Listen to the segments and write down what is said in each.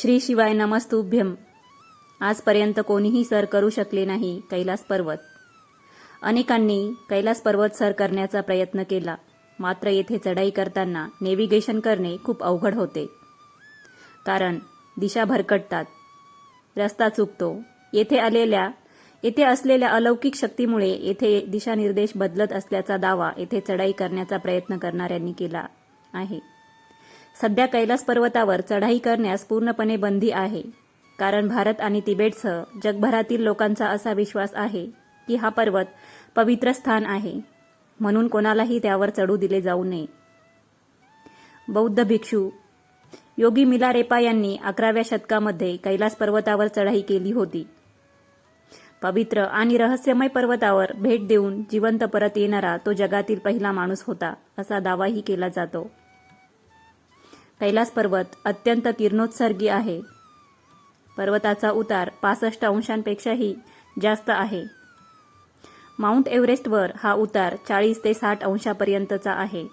श्री शिवाय नमस्तुभ्यम आजपर्यंत कोणीही सर करू शकले नाही कैलास पर्वत. अनेकांनी कैलास पर्वत सर करण्याचा प्रयत्न केला मात्र येथे चढाई करताना नेव्हिगेशन करणे खूप अवघड होते. कारण दिशा भरकटतात. रस्ता चुकतो. येथे आलेल्या येथे असलेल्या अलौकिक शक्तीमुळे येथे दिशानिर्देश बदलत असल्याचा दावा येथे चढाई करण्याचा प्रयत्न करणाऱ्यांनी केला आहे. सध्या कैलास पर्वतावर चढाई करण्यास पूर्णपणे बंदी आहे. कारण भारत आणि तिबेटसह जगभरातील लोकांचा असा विश्वास आहे की हा पर्वत पवित्र स्थान आहे. म्हणून कोणालाही त्यावर चढू दिले जाऊ नये. बौद्ध भिक्षू योगी मिलारेपा यांनी अकराव्या शतकामध्ये कैलास पर्वतावर चढाई केली होती. पवित्र आणि रहस्यमय पर्वतावर भेट देऊन जिवंत परत येणारा तो जगातील पहिला माणूस होता असा दावाही केला जातो. कैलास पर्वत अत्यंत किरणोत्सर्गी आहे. पर्वताचा उतार पासष्ट अंशांपेक्षाही जास्त आहे. माउंट एव्हरेस्टवर हा उतार चाळीस ते साठ अंशापर्यंतचा आहे.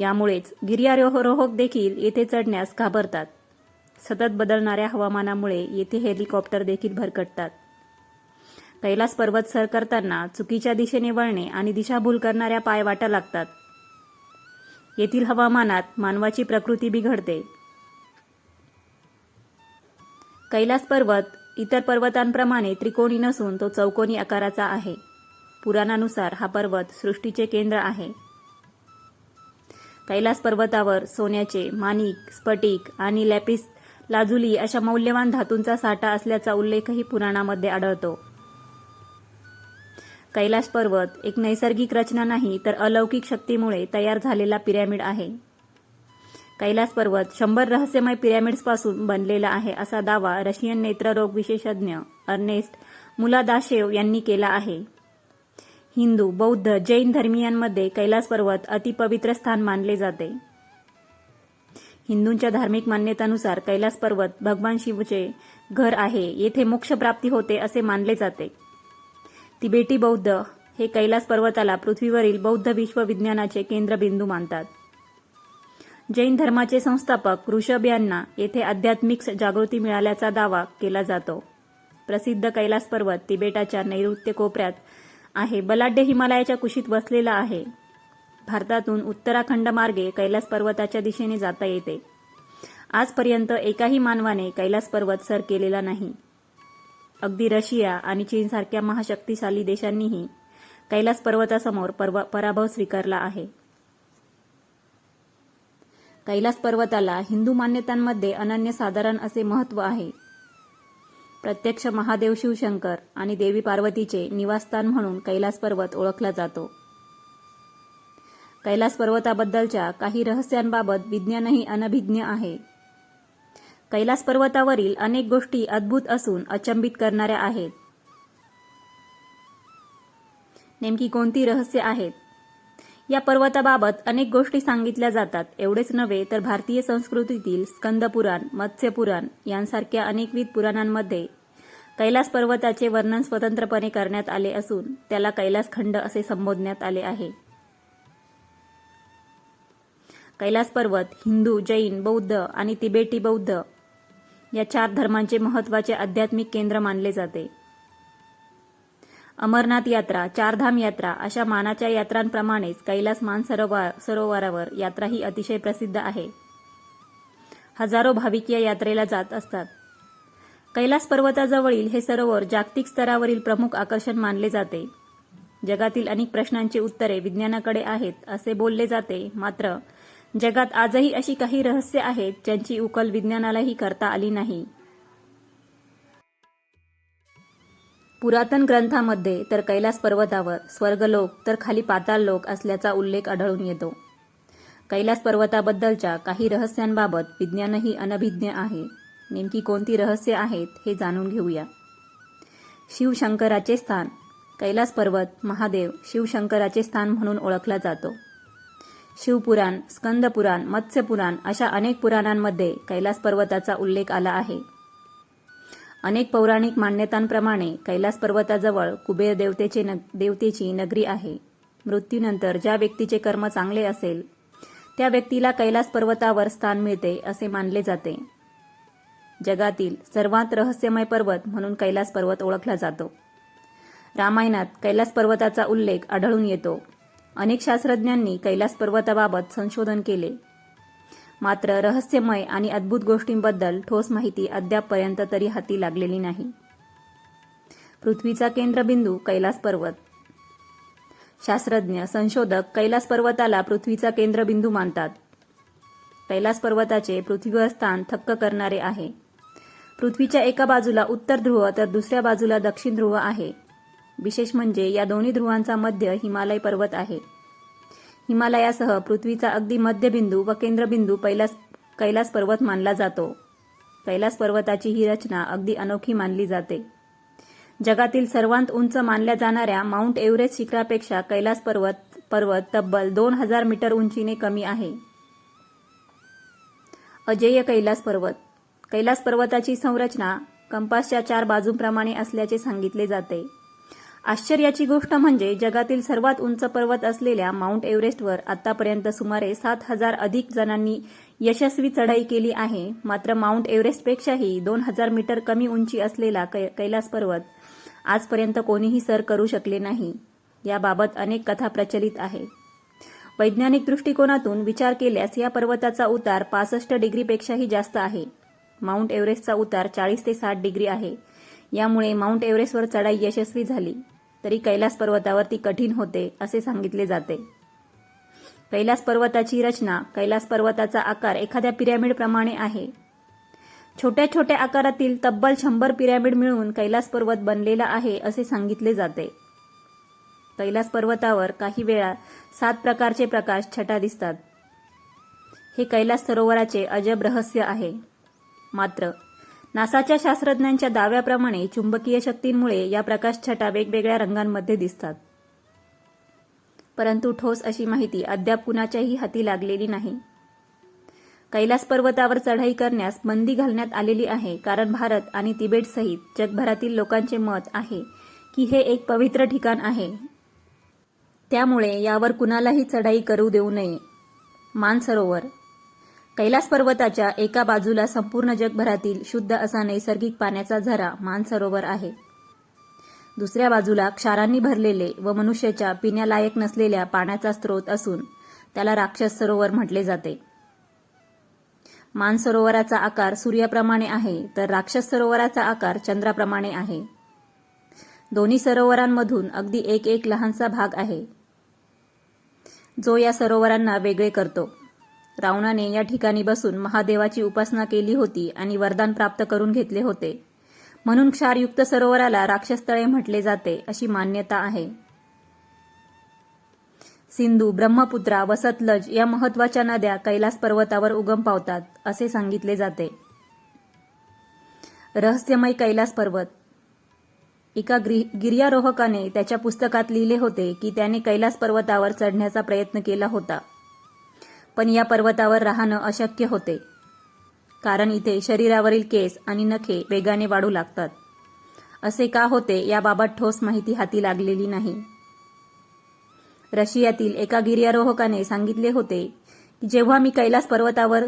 यामुळेच गिर्यारोहरोहक देखील येथे चढण्यास घाबरतात. सतत बदलणाऱ्या हवामानामुळे येथे हेलिकॉप्टर देखील भरकटतात. कैलास पर्वत सर करताना चुकीच्या दिशेने वळणे आणि दिशाभूल करणाऱ्या पाय वाटा लागतात. येथील हवामानात मानवाची प्रकृती बिघडते. कैलास पर्वत इतर पर्वतांप्रमाणे त्रिकोणी नसून तो चौकोनी आकाराचा आहे. पुराणानुसार हा पर्वत सृष्टीचे केंद्र आहे. कैलास पर्वतावर सोन्याचे माणिक स्फटिक आणि लॅपिस लाजुली अशा मौल्यवान धातूंचा साठा असल्याचा उल्लेखही पुराणामध्ये आढळतो. कैलास पर्वत एक नैसर्गिक रचना नाही तर अलौकिक शक्तीमुळे तयार झालेला पिरॅमिड आहे. कैलास पर्वत शंभर रहस्यमय पिरॅमिड्सपासून बनलेला आहे असा दावा रशियन नेत्ररोग विशेषज्ञ अर्नेस्ट मुलादाशेव यांनी केला आहे. हिंदू बौद्ध जैन धर्मियांमध्ये कैलास पर्वत अतिपवित्र स्थान मानले जाते. हिंदूंच्या धार्मिक मान्यतानुसार कैलास पर्वत भगवान शिवचे घर आहे येथे मोक्ष प्राप्ती होते असे मानले जाते. तिबेटी बौद्ध हे कैलास पर्वताला पृथ्वीवरील बौद्ध विश्वविज्ञानाचे केंद्रबिंदू मानतात. जैन धर्माचे संस्थापक ऋषभ यांना येथे आध्यात्मिक जागृती मिळाल्याचा दावा केला जातो. प्रसिद्ध कैलास पर्वत तिबेटाच्या नैऋत्य कोपऱ्यात आहे. बलाढ्य हिमालयाच्या कुशीत वसलेला आहे. भारतातून उत्तराखंड मार्गे कैलास पर्वताच्या दिशेने जाता येते. आजपर्यंत एकाही मानवाने कैलास पर्वत सर केलेला नाही. अगदी रशिया आणि चीनसारख्या महाशक्तिशाली देशांनीही कैलास पर्वतासमोर पराभव स्वीकारला आहे. कैलास पर्वताला हिंदू मान्यतांमध्ये अनन्यसाधारण असे महत्त्व आहे. प्रत्यक्ष महादेव शिवशंकर आणि देवी पार्वतीचे निवासस्थान म्हणून कैलास पर्वत ओळखला जातो. कैलास पर्वताबद्दलच्या काही रहस्यांबाबत विज्ञानही अनभिज्ञ आहे. कैलास पर्वतावरील अनेक गोष्टी अद्भुत असून अचंबित करणाऱ्या आहेत. नेमकी कोणती रहस्य आहेत? या पर्वताबाबत अनेक गोष्टी सांगितल्या जातात. एवढेच नव्हे तर भारतीय संस्कृतीतील स्कंदपुराण मत्स्यपुराण यांसारख्या अनेकविध पुराणांमध्ये कैलास पर्वताचे वर्णन स्वतंत्रपणे करण्यात आले असून त्याला कैलास खंड असे संबोधण्यात आले आहे. कैलास पर्वत हिंदू जैन बौद्ध आणि तिबेटी बौद्ध या चार धर्मांचे महत्त्वाचे आध्यात्मिक केंद्र मानले जाते. अमरनाथ यात्रा चारधाम यात्रा अशा मानाच्या यात्रांप्रमाणेच कैलास मानसरोवर सरोवरावर यात्रा ही अतिशय प्रसिद्ध आहे. हजारो भाविक या यात्रेला जात असतात. कैलास पर्वताजवळील हे सरोवर जागतिक स्तरावरील प्रमुख आकर्षण मानले जाते. जगातील अनेक प्रश्नांची उत्तरे विज्ञानाकडे आहेत असे बोलले जाते मात्र जगात आजही अशी काही रहस्य आहेत ज्यांची उकल विज्ञानालाही करता आली नाही. पुरातन ग्रंथामध्ये तर कैलास पर्वतावर स्वर्गलोक तर खाली पाताळलोक असल्याचा उल्लेख आढळून येतो. कैलास पर्वताबद्दलच्या काही रहस्यांबाबत विज्ञानही अनभिज्ञ आहे. नेमकी कोणती रहस्य आहेत हे जाणून घेऊया. शिवशंकराचे स्थान. कैलास पर्वत महादेव शिवशंकराचे स्थान म्हणून ओळखला जातो. शिवपुराण स्कंदपुराण मत्स्यपुराण अशा अनेक पुराणांमध्ये कैलास पर्वताचा उल्लेख आला आहे. अनेक पौराणिक मान्यतांप्रमाणे कैलास पर्वताजवळ कुबेर देवतेचे न देवतेची नगरी आहे. मृत्यूनंतर ज्या व्यक्तीचे कर्म चांगले असेल त्या व्यक्तीला कैलास पर्वतावर स्थान मिळते असे मानले जाते. जगातील सर्वात रहस्यमय पर्वत म्हणून कैलास पर्वत ओळखला जातो. रामायणात कैलास पर्वताचा उल्लेख आढळून येतो. अनेक शास्त्रज्ञांनी कैलास पर्वताबाबत संशोधन केले. मात्र रहस्यमय आणि अद्भुत गोष्टींबद्दल ठोस माहिती अद्यापपर्यंत तरी हाती लागलेली नाही. पृथ्वीचा केंद्रबिंदू कैलास पर्वत. शास्त्रज्ञ संशोधक कैलास पर्वताला पृथ्वीचा केंद्रबिंदू मानतात. कैलास पर्वताचे पृथ्वीवर स्थान थक्क करणारे आहे. पृथ्वीच्या एका बाजूला उत्तर ध्रुव तर दुसऱ्या बाजूला दक्षिण ध्रुव आहे. विशेष म्हणजे या दोन्ही ध्रुवांचा मध्य हिमालय पर्वत आहे. हिमालयासह पृथ्वीचा अगदी मध्यबिंदू व केंद्रबिंदू कैलास कैलास पर्वत मानला जातो. कैलास पर्वताची ही रचना अगदी अनोखी मानली जाते. जगातील सर्वात उंच मानल्या जाणाऱ्या माउंट एव्हरेस्ट शिखरापेक्षा कैलास पर्वत पर्वत तब्बल दोन हजार मीटर उंचीने कमी आहे. अजेय कैलास पर्वत. कैलास पर्वताची संरचना कंपासच्या चार बाजूंप्रमाणे असल्याचे सांगितले जाते. आश्चर्याची गोष्ट म्हणजे जगातील सर्वात उंच पर्वत असलेल्या माउंट एव्हरेस्टवर आतापर्यंत सुमारे सात हजार अधिक जणांनी यशस्वी चढाई केली आहे. मात्र माउंट एव्हरेस्टपेक्षाही दोन हजार मीटर कमी उंची असलेला कै कैलास पर्वत आजपर्यंत कोणीही सर करू शकले नाही. याबाबत अनेक कथा प्रचलित आहे. वैज्ञानिक दृष्टिकोनातून विचार केल्यास या पर्वताचा उतार पासष्ट डिग्रीपेक्षाही जास्त आहे. माउंट एव्हरेस्टचा उतार चाळीस ते साठ डिग्री आहे. यामुळे माउंट एव्हरेस्टवर चढाई यशस्वी झाली. तरी कैलास पर्वतावर ती कठीण होते असे सांगितले जाते. कैलास पर्वताची रचना कैलास पर्वताचा आकार एखाद्या पिरॅमिडप्रमाणे आहे. छोट्या छोट्या आकारातील तब्बल शंभर पिरॅमिड मिळून कैलास पर्वत बनलेला आहे असे सांगितले जाते. कैलास पर्वतावर काही वेळा सात प्रकारचे प्रकाश छटा दिसतात. हे कैलास सरोवराचे अजब रहस्य आहे. मात्र नासाच्या शास्त्रज्ञांच्या दाव्याप्रमाणे चुंबकीय शक्तींमुळे या प्रकाशछटा वेगवेगळ्या रंगांमध्ये दिसतात. परंतु ठोस अशी माहिती अद्याप कुणाच्याही हाती लागलेली नाही. कैलास पर्वतावर चढाई करण्यास बंदी घालण्यात आलेली आहे कारण भारत आणि तिबेटसहित जगभरातील लोकांचे मत आहे की हे एक पवित्र ठिकाण आहे. त्यामुळे यावर कुणालाही चढाई करू देऊ नये. मानसरोवर कैलास पर्वताच्या एका बाजूला संपूर्ण जगभरातील शुद्ध असा नैसर्गिक पाण्याचा झरा मानसरोवर आहे. दुसऱ्या बाजूला क्षारांनी भरलेले व मनुष्याच्या पिण्यालायक नसलेल्या पाण्याचा स्रोत असून त्याला राक्षस सरोवर म्हटले जाते. मानसरोवराचा आकार सूर्याप्रमाणे आहे तर राक्षस सरोवराचा आकार चंद्राप्रमाणे आहे. दोन्ही सरोवरांमधून अगदी एक एक लहानसा भाग आहे. जो या सरोवरांना वेगळे करतो. रावणाने या ठिकाणी बसून महादेवाची उपासना केली होती आणि वरदान प्राप्त करून घेतले होते. म्हणून क्षारयुक्त सरोवराला राक्षसतळे म्हटले जाते अशी मान्यता आहे. सिंधू ब्रह्मपुत्रा व सतलज या महत्त्वाच्या नद्या कैलास पर्वतावर उगम पावतात असे सांगितले जाते. रहस्यमय कैलास पर्वत. एका गिर्यारोहकाने त्याच्या पुस्तकात लिहिले होते की त्याने कैलास पर्वतावर चढण्याचा प्रयत्न केला होता. पण या पर्वतावर राहणं अशक्य होते. कारण इथे शरीरावरील केस आणि नखे वेगाने वाढू लागतात. असे का होते याबाबत ठोस माहिती हाती लागलेली नाही. रशियातील एका गिर्यारोहकाने सांगितले होते की जेव्हा मी कैलास पर्वतावर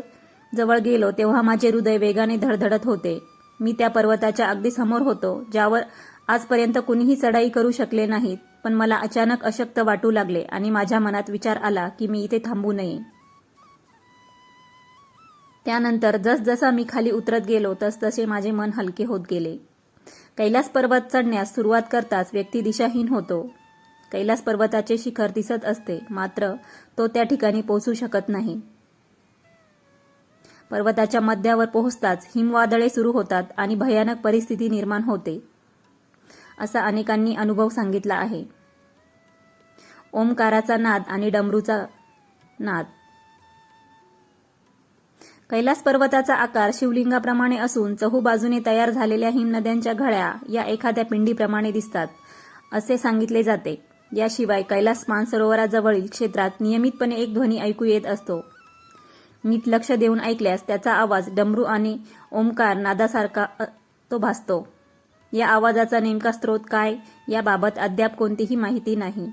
जवळ गेलो तेव्हा माझे हृदय वेगाने धडधडत होते. मी त्या पर्वताच्या अगदी समोर होतो ज्यावर आजपर्यंत कुणीही चढाई करू शकले नाहीत पण मला अचानक अशक्त वाटू लागले आणि माझ्या मनात विचार आला की मी इथे थांबू नये. त्यानंतर जसजसा मी खाली उतरत गेलो तसतसे माझे मन हलके होत गेले. कैलास पर्वत चढण्यास सुरुवात करताच व्यक्ती दिशाहीन होतो. कैलास पर्वताचे शिखर दिसत असते मात्र तो त्या ठिकाणी पोहोचू शकत नाही. पर्वताच्या मध्यावर पोहोचताच हिमवादळे सुरू होतात आणि भयानक परिस्थिती निर्माण होते. असा अनेकांनी अनुभव सांगितला आहे. ओमकाराचा नाद आणि डमरूचा नाद कैलास पर्वताचा आकार शिवलिंगाप्रमाणे असून चहूबाजूने तयार झालेल्या हिमनद्यांच्या घड्या या एखाद्या पिंडीप्रमाणे दिसतात असे सांगितले जाते. याशिवाय कैलास मानसरोवराजवळील क्षेत्रात नियमितपणे एक ध्वनी ऐकू येत असतो. नीट लक्ष देऊन ऐकल्यास त्याचा आवाज डमरू आणि ओमकार नादासारखा तो भासतो. या आवाजाचा नेमका स्रोत काय? याबाबत अद्याप कोणतीही माहिती नाही.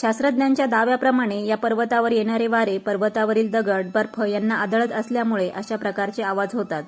शास्त्रज्ञांच्या दाव्याप्रमाणे या पर्वतावर येणारे वारे पर्वतावरील दगड बर्फ यांना आदळत असल्यामुळे अशा प्रकारचे आवाज होतात.